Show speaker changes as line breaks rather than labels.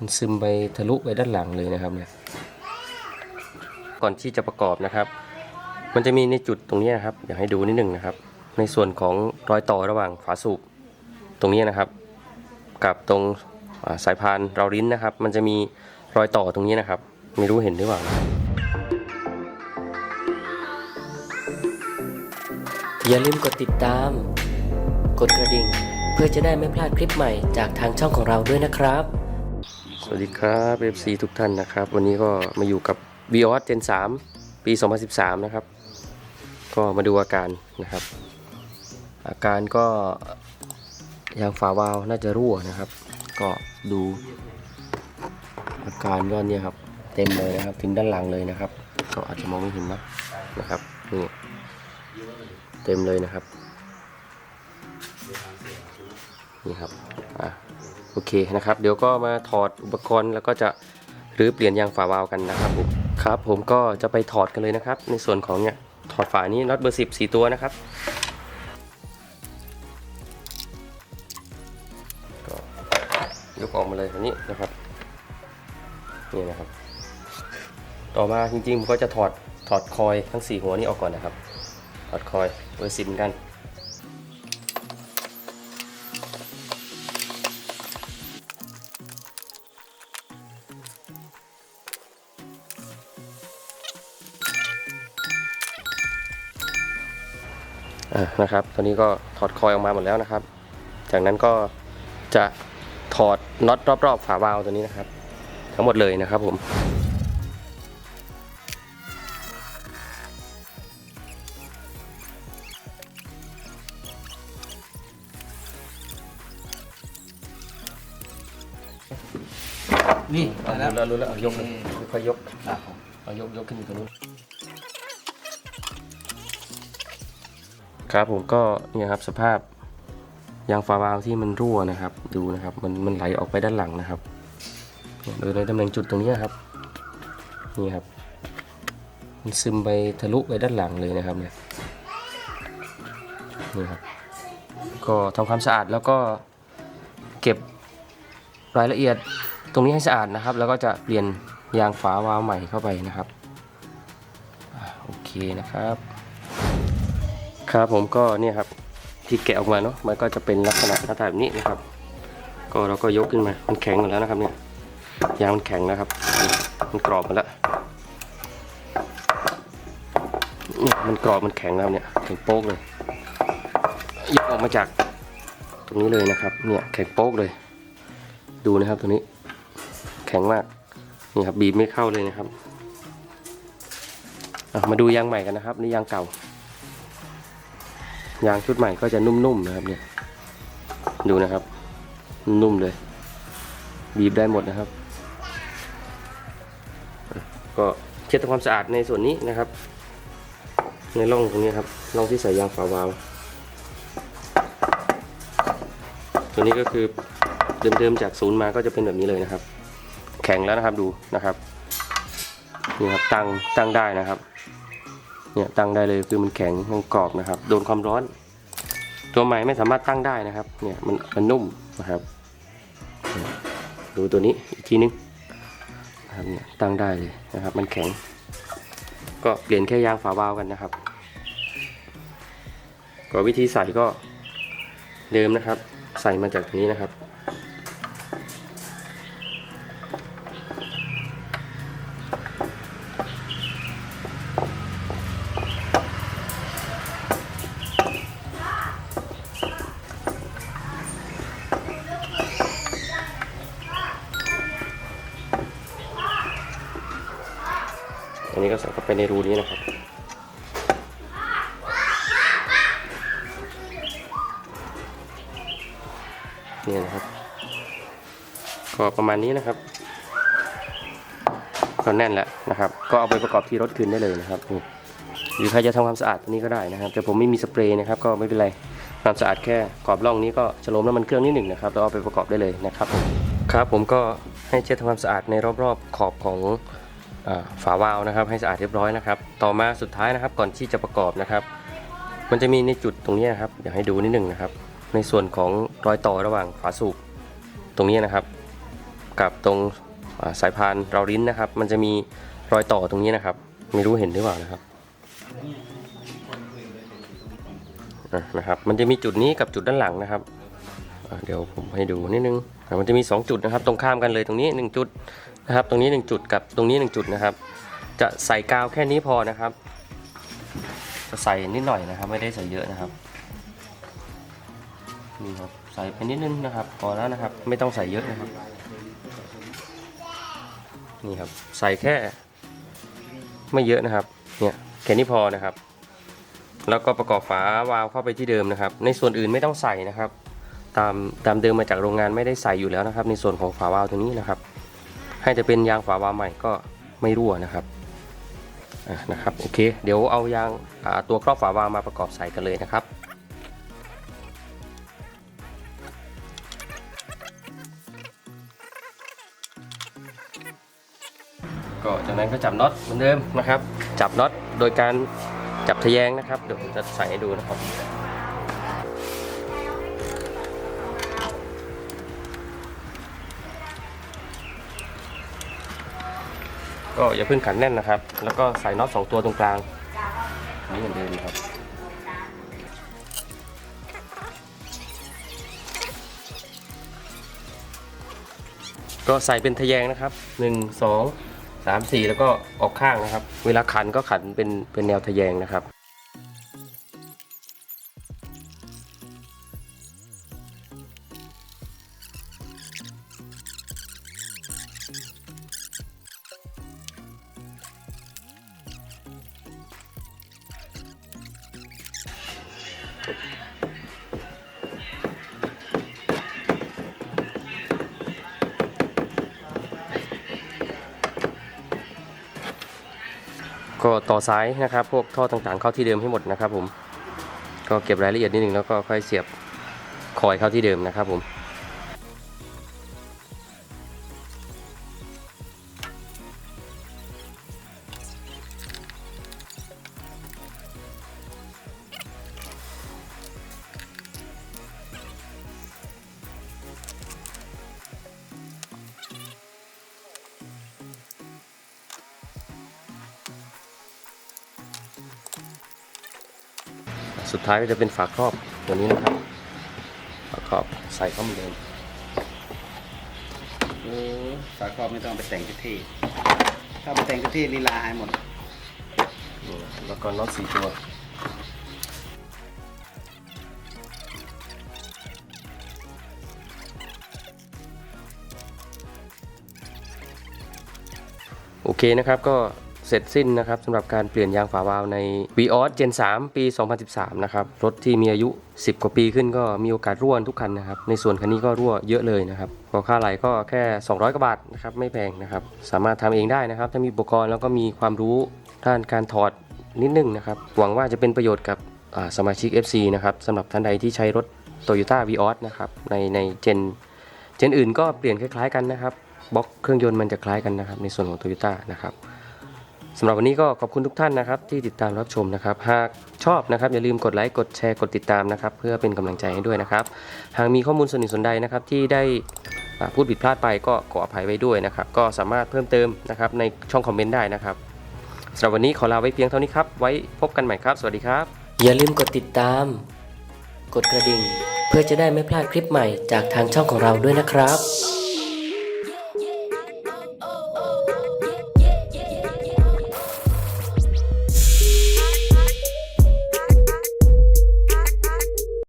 มันซึมไปทะลุไปด้านหลังเลยนะครับเนี่ย ก่อนที่จะประกอบนะครับ มันจะมีในจุดตรงนี้นะครับ อยากให้ดูนิดหนึ่งนะครับ ในส่วนของรอยต่อระหว่างฝาสูบตรงนี้นะครับ กับตรงาสายพานเราลิ้นนะครับ มันจะมีรอยต่อตรงนี้นะครับ ไม่รู้เห็นหรือเปล่าอย่าลืมกดติดตาม กดกระดิ่ง เพื่อจะได้ไม่พลาดคลิปใหม่จากทางช่องของเราด้วยนะครับ สวัสดีครับ FC ทุกท่านนะครับ วันนี้ก็มาอยู่กับ v ิออส Gen 3ปี 2013 นะครับ ก็มาดูอาการนะครับ อาการก็ยางฝาวาล์วน่าจะรั่วนะครับ ก็ดู อาการก็เนี่ยครับ เต็มเลยนะครับ ถึงด้านหลังเลยนะครับ ก็อาจจะมองไม่เห็นนะนะครับนี่เต็มเลยนะครับนี่ครับอะ โอเคนะครับเดี๋ยวก็มาถอดอุปกรณ์แล้วก็จะรื้อเปลี่ยนยางฝาวาล์วกันนะครับผมครับ ผมก็จะไปถอดกันเลยนะครับ ในส่วนของเนี่ยถอดฝานี้น็อตเบอร์สิบสี่ตัวนะครับก็ยกออกมาเลยแบบนี้นะครับนี่นะครับ ต่อมาจริงๆผมก็จะถอดถอดคอยทั้งสี่หัวนี้ออกก่อนนะครับ ถอดคอยเบอร์สิบกัน นะครับตอนนี้ก็ถอดคอยออกมาหมดแล้วนะครับ จากนั้นก็จะถอดน็อตรอบๆ ฝาวาล์วตัวนี้นะครับ ทั้งหมดเลยนะครับผม
นี่
เอา
มาแล้ว
รู้แล้วรู้แล้วเอายกเลยค่อยๆยก
ครับผม
เอายกยกขึ้นอยู่ตรงนู้น ครับผมก็เนี่ยครับสภาพยางฝาวาล์วที่มันรั่วนะครับ ดูนะครับ มันมันไหลออกไปด้านหลังนะครับ โดยในตำแหน่งจุดตรงนี้ครับนี่ครับ มันซึมไปทะลุไปด้านหลังเลยนะครับเนี่ยนี่ครับก็ทำความสะอาดแล้วก็เก็บรายละเอียดตรงนี้ให้สะอาดนะครับ แล้วก็จะเปลี่ยนยางฝาวาล์วใหม่เข้าไปนะครับโอเคนะครับ ครับผมก็เนี่ยครับที่แกะออกมาเนาะมันก็จะเป็นลักษณะหน้าตาแบบนี้นะครับ ก็เราก็ยกขึ้นมา มันแข็งหมดแล้วนะครับเนี่ยยางมันแข็งแล้วครับ มันกรอบหมดแล้วเนี่ยมันกรอบมันแข็งแล้วเนี่ยแข็งโป๊กเลยยกออกมาจากตรงนี้เลยนะครับเนี่ยแข็งโป๊กเลย ดูนะครับตัวนี้ แข็งมากนี่ครับบีบไม่เข้าเลยนะครับมาดูยางใหม่กันนะครับนี่ยางเก่า ยางชุดใหม่ก็จะนุ่มๆนะครับเนี่ยดูนะครับ นุ่มเลย บีบได้หมดนะครับ ก็เช็ดทำความสะอาดในส่วนนี้นะครับ ในร่องตรงนี้ครับร่องที่ใส่ยางฝาวาล์วตัวนี้ก็คือเดิมๆจากศูนย์มาก็จะเป็นแบบนี้เลยนะครับ แข็งแล้วนะครับดูนะครับนี่ครับตั้งตั้งได้นะครับ เนี่ยตั้งได้เลยคือมันแข็งมันกรอบนะครับ โดนความร้อน ตัวใหม่ไม่สามารถตั้งได้นะครับ เนี่ยมันมันนุ่มนะครับ ดูตัวนี้อีกทีนึงนะครับเนี่ยตั้งได้เลยนะครับ มันแข็ง ก็เปลี่ยนแค่ยางฝาวาล์วกันนะครับ ก็วิธีใส่ก็เดิมนะครับ ใส่มาจากตรงนี้นะครับ อันนี้ก็ใส่เข้าไปในรูนี้นะครับ นี่นะครับ ก็ประมาณนี้นะครับก็แน่นแล้วนะครับ ก็เอาไปประกอบที่รถคืนได้เลยนะครับหรือใครจะทำความสะอาดตัวนี้ก็ได้นะครับ แต่ผมไม่มีสเปรย์นะครับ ก็ไม่เป็นไรความสะอาดแค่ขอบร่องนี้ก็จะล้มน้ำมันเครื่องนิดหนึ่งนะครับแล้วเอาไปประกอบได้เลยนะครับ ครับผมก็ให้เช็ดทำความสะอาดในรอบๆขอบของ ฝาวาล์วนะครับ ให้สะอาดเรียบร้อยนะครับ ต่อมาสุดท้ายนะครับ ก่อนที่จะประกอบนะครับ มันจะมีในจุดตรงนี้นะครับอยากให้ดูนิดหนึ่งนะครับ ในส่วนของรอยต่อระหว่างฝาสูบตรงนี้นะครับ กับตรงสายพานเราลิ้นนะครับ มันจะมีรอยต่อตรงนี้นะครับ ไม่รู้เห็นหรือเปล่านะครับนะครับ มันจะมีจุดนี้กับจุดด้านหลังนะครับเดี๋ยวผมให้ดูนิดนึงอะมันจะมี 2 จุดนะครับ ตรงข้ามกันเลยตรงนี้ 1 จุด นะครับ ตรงนี้ 1 จุดกับตรงนี้ 1 จุดนะครับ จะใส่กาวแค่นี้พอนะครับ จะใส่นิดหน่อยนะครับ ไม่ได้ใส่เยอะนะครับนี่ครับใส่ไปนิดนึงนะครับพอแล้วนะครับ ไม่ต้องใส่เยอะนะครับ นี่ครับใส่แค่ ไม่เยอะนะครับเนี่ยแค่นี้พอนะครับ แล้วก็ประกอบฝาวาล์วเข้าไปที่เดิมนะครับ ในส่วนอื่นไม่ต้องใส่นะครับ ตามตามเดิมมาจากโรงงานไม่ได้ใส่อยู่แล้วนะครับ ในส่วนของฝาวาล์วตัวนี้นะครับ ให้จะเป็นยางฝาวาวใหม่ก็ไม่รั่วนะครับนะครับโอเค เดี๋ยวเอายางตัวครอบฝาวาวมาประกอบใส่กันเลยนะครับก็จากนั้นก็จับน็อตเหมือนเดิมนะครับ จับน็อตโดยการจับทะแยงนะครับ เดี๋ยวผมจะใส่ให้ดูนะครับ ก็อย่าเพิ่งขันแน่นนะครับ แล้วก็ใส่น็อตสองตัวตรงกลางนี่เหมือนเดิมครับก็ใส่เป็นทะแยงนะครับ 1 2 3 4 แล้วก็ออกข้างนะครับ เวลาขันก็ขันเป็นเป็นแนวทะแยงนะครับ ก็ต่อสายนะครับ พวกท่อต่างๆ เข้าที่เดิมให้หมดนะครับผม ก็เก็บรายละเอียดนิดนึงแล้วก็ค่อยเสียบคอยเข้าที่เดิมนะครับผม สุดท้ายก็จะเป็นฝาครอบตัวนี้นะครับฝาครอบใส่เข้าเหมือนเดิม
โอ้ฝาครอบไม่ต้องไปแต่งเท่ๆถ้าไปแต่งเท่ๆลีลาหายหมด
นี่แล้วก็น็อตสี่ตัวโอเคนะครับก็ เสร็จสิ้นนะครับสำหรับการเปลี่ยนยางฝาวาล์วใน v ีออส Gen 3ปี 2013 นะครับ รถที่มีอายุ 10 กว่าปีขึ้นก็มีโอกาสรั่วทุกคันนะครับ ในส่วนคันนี้ก็รั่วเยอะเลยนะครับก็ค่าไหลก็แค่ 200 กว่าบาทนะครับไม่แพงนะครับ สามารถทำเองได้นะครับ ถ้ามีอุปกรณ์แล้วก็มีความรู้ด้านการถอดนิดนึงนะครับ หวังว่าจะเป็นประโยชน์กับสมาชิก FC นะครับสำหรับท่านใดที่ใช้รถ Toyota v ีออสนะครับในในเจนเจนอื่นก็เปลี่ยนคล้ายๆกันนะครับบล็อกเครื่องยนต์มันจะคล้ายกันนะครับในส่วนของ Toyota นะครับ สำหรับวันนี้ก็ขอบคุณทุกท่านนะครับ ที่ติดตามรับชมนะครับ หากชอบนะครับอย่าลืมกดไลค์กดแชร์กดติดตามนะครับ เพื่อเป็นกำลังใจให้ด้วยนะครับ หากมีข้อมูลส่วนหนึ่งส่วนใดนะครับ ที่ได้พูดผิดพลาดไปก็ขออภัยไว้ด้วยนะครับ ก็สามารถเพิ่มเติมนะครับในช่องคอมเมนต์ได้นะครับสำหรับวันนี้ขอลาไว้เพียงเท่านี้ครับ ไว้พบกันใหม่ครับ สวัสดีครับ อย่าลืมกดติดตาม กดกระดิ่ง เพื่อจะได้ไม่พลาดคลิปใหม่จากทางช่องของเราด้วยนะครับ